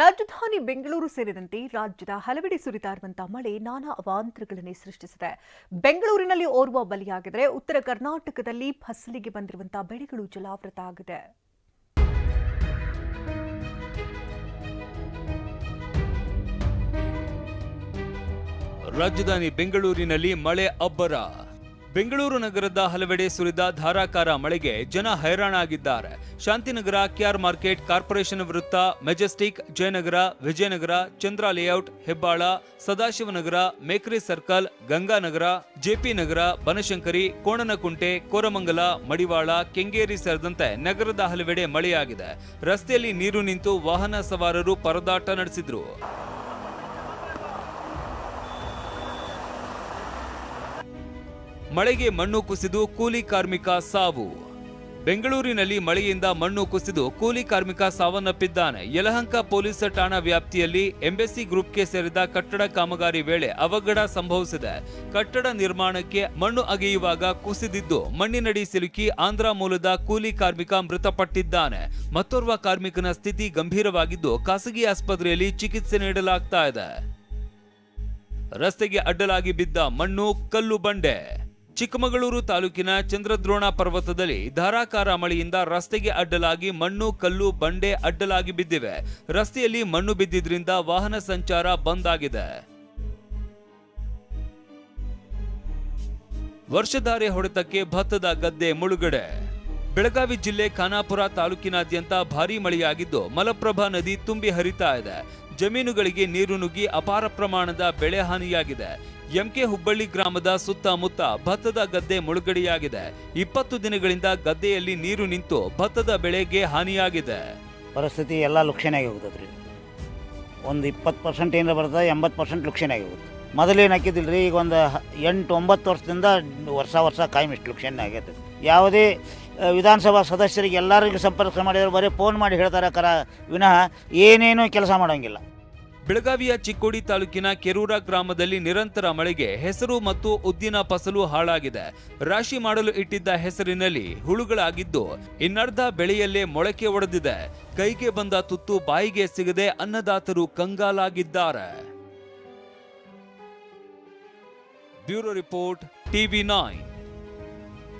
ರಾಜಧಾನಿ ಬೆಂಗಳೂರು ಸೇರಿದಂತೆ ರಾಜ್ಯದ ಹಲವೆಡೆ ಸುರಿತಾ ಮಳೆ ನಾನಾ ಅವಾಂತರಗಳನ್ನೇ ಸೃಷ್ಟಿಸಿದೆ. ಬೆಂಗಳೂರಿನಲ್ಲಿ ಓರ್ವ ಬಲಿಯಾಗಿದ್ರೆ ಉತ್ತರ ಕರ್ನಾಟಕದಲ್ಲಿ ಫಸಲಿಗೆ ಬಂದಿರುವಂತಹ ಬೆಳೆಗಳು ಜಲಾವೃತ ಆಗಿದೆ. ರಾಜಧಾನಿ ಬೆಂಗಳೂರಿನಲ್ಲಿ ಮಳೆ ಅಬ್ಬರ. ಬೆಂಗಳೂರು ನಗರದ ಹಲವೆಡೆ ಸುರಿದ ಧಾರಾಕಾರ ಮಳೆಗೆ ಜನ ಹೈರಾಣಾಗಿದ್ದಾರೆ. ಶಾಂತಿನಗರ, ಕೆಆರ್ ಮಾರ್ಕೆಟ್, ಕಾರ್ಪೊರೇಷನ್ ವೃತ್ತ, Majestic, Jayanagar, Vijayanagar, Chandra layout, Hebbal, Sadashivanagar, Mekhri circle, Ganganagar, JP Nagar, Banashankari, Konanakunte, Koramangala, Madiwala, Kengeri ಸೇರಿದಂತೆ ನಗರದ ಹಲವೆಡೆ ಮಳೆಯಾಗಿದೆ. ರಸ್ತೆಯಲ್ಲಿ ನೀರು ನಿಂತು ವಾಹನ ಸವಾರರು ಪರದಾಟ ನಡೆಸಿದ್ರು. ಮಳೆಗೆ ಮಣ್ಣು ಕುಸಿದು ಕೂಲಿ ಕಾರ್ಮಿಕ ಸಾವು. ಬೆಂಗಳೂರಿನಲ್ಲಿ ಮಳೆಯಿಂದ ಮಣ್ಣು ಕುಸಿದು ಕೂಲಿ ಕಾರ್ಮಿಕ ಸಾವನ್ನಪ್ಪಿದ್ದಾನೆ. ಯಲಹಂಕ ಪೊಲೀಸ್ ಠಾಣಾ ವ್ಯಾಪ್ತಿಯಲ್ಲಿ ಎಂಬೆಸಿ ಗ್ರೂಪ್ಗೆ ಸೇರಿದ ಕಟ್ಟಡ ಕಾಮಗಾರಿ ವೇಳೆ ಅವಘಡ ಸಂಭವಿಸಿದೆ. ಕಟ್ಟಡ ನಿರ್ಮಾಣಕ್ಕೆ ಮಣ್ಣು ಅಗೆಯುವಾಗ ಕುಸಿದಿದ್ದು, ಮಣ್ಣಿನಡಿ ಸಿಲುಕಿ ಆಂಧ್ರ ಮೂಲದ ಕೂಲಿ ಕಾರ್ಮಿಕ ಮೃತಪಟ್ಟಿದ್ದಾನೆ. ಮತ್ತೋರ್ವ ಕಾರ್ಮಿಕನ ಸ್ಥಿತಿ ಗಂಭೀರವಾಗಿದ್ದು, ಖಾಸಗಿ ಆಸ್ಪತ್ರೆಯಲ್ಲಿ ಚಿಕಿತ್ಸೆ ನೀಡಲಾಗ್ತಾ ಇದೆ. ರಸ್ತೆಗೆ ಅಡ್ಡಲಾಗಿ ಬಿದ್ದ ಮಣ್ಣು ಕಲ್ಲು ಬಂಡೆ. ಚಿಕ್ಕಮಗಳೂರು ತಾಲೂಕಿನ ಚಂದ್ರದ್ರೋಣ ಪರ್ವತದಲ್ಲಿ ಧಾರಾಕಾರ ಮಳೆಯಿಂದ ರಸ್ತೆಗೆ ಅಡ್ಡಲಾಗಿ ಮಣ್ಣು, ಕಲ್ಲು, ಬಂಡೆ ಅಡ್ಡಲಾಗಿ ಬಿದ್ದಿವೆ. ರಸ್ತೆಯಲ್ಲಿ ಮಣ್ಣು ಬಿದ್ದಿದ್ರಿಂದ ವಾಹನ ಸಂಚಾರ ಬಂದ್ ಆಗಿದೆ. ವರ್ಷಧಾರೆ ಹೊಡೆತಕ್ಕೆ ಭತ್ತದ ಗದ್ದೆ ಮುಳುಗಡೆ. ಬೆಳಗಾವಿ ಜಿಲ್ಲೆ ಖಾನಾಪುರ ತಾಲೂಕಿನಾದ್ಯಂತ ಭಾರೀ ಮಳೆಯಾಗಿದ್ದು ಮಲಪ್ರಭಾ ನದಿ ತುಂಬಿ ಹರಿತಾ ಇದೆ. ಜಮೀನುಗಳಿಗೆ ನೀರು ನುಗ್ಗಿ ಅಪಾರ ಪ್ರಮಾಣದ ಬೆಳೆ ಹಾನಿಯಾಗಿದೆ. ಎಂಕೆ ಹುಬ್ಬಳ್ಳಿ ಗ್ರಾಮದ ಸುತ್ತಮುತ್ತ ಭತ್ತದ ಗದ್ದೆ ಮುಳುಗಡೆಯಾಗಿದೆ. ಇಪ್ಪತ್ತು ದಿನಗಳಿಂದ ಗದ್ದೆಯಲ್ಲಿ ನೀರು ನಿಂತು ಭತ್ತದ ಬೆಳೆಗೆ ಹಾನಿಯಾಗಿದೆ. ಪರಿಸ್ಥಿತಿ ಎಲ್ಲ ಲುಕ್ಷಣೆ ಆಗಿ ಹೋಗ್ತದೆ ರೀ. ಒಂದು ಇಪ್ಪತ್ತು ಪರ್ಸೆಂಟ್ ಏನಾರ ಬರ್ತದೆ, ಎಂಬತ್ತು ಪರ್ಸೆಂಟ್ ಲುಕ್ಷಣೆ ಆಗಿ ಹೋಗುತ್ತೆ ಮೊದಲೇನು ಹಾಕಿದ್ದಿಲ್ಲ ರೀ ಈಗ ಒಂದು ಎಂಟು ಒಂಬತ್ತು ವರ್ಷದಿಂದ ವರ್ಷ ವರ್ಷ ಕಾಯಂ ಇಷ್ಟು ಲುಕ್ಷಣೆ ಆಗೈತೆ. ಯಾವುದೇ ವಿಧಾನಸಭಾ ಸದಸ್ಯರಿಗೆ ಎಲ್ಲರಿಗೂ ಸಂಪರ್ಕ ಮಾಡಿದ್ರೆ ಬರೀ ಫೋನ್ ಮಾಡಿ ಹೇಳ್ತಾರೆ ಕರ. ವಿನಃ ಏನೇನೂ ಕೆಲಸ ಮಾಡೋಂಗಿಲ್ಲ. ಬೆಳಗಾವಿಯ ಚಿಕ್ಕೋಡಿ ತಾಲೂಕಿನ ಕೆರೂರ ಗ್ರಾಮದಲ್ಲಿ ನಿರಂತರ ಮಳೆಗೆ ಹೆಸರು ಮತ್ತು ಉದ್ದಿನ ಫಸಲು ಹಾಳಾಗಿದೆ. ರಾಶಿ ಮಾಡಲು ಇಟ್ಟಿದ್ದ ಹೆಸರಿನಲ್ಲಿ ಹುಳುಗಳಾಗಿದ್ದು, ಇನ್ನರ್ಧ ಬೆಳೆಯಲ್ಲೇ ಮೊಳಕೆ ಒಡೆದಿದೆ. ಕೈಗೆ ಬಂದ ತುತ್ತು ಬಾಯಿಗೆ ಸಿಗದೆ ಅನ್ನದಾತರು ಕಂಗಾಲಾಗಿದ್ದಾರೆ. Bureau Report, TV9.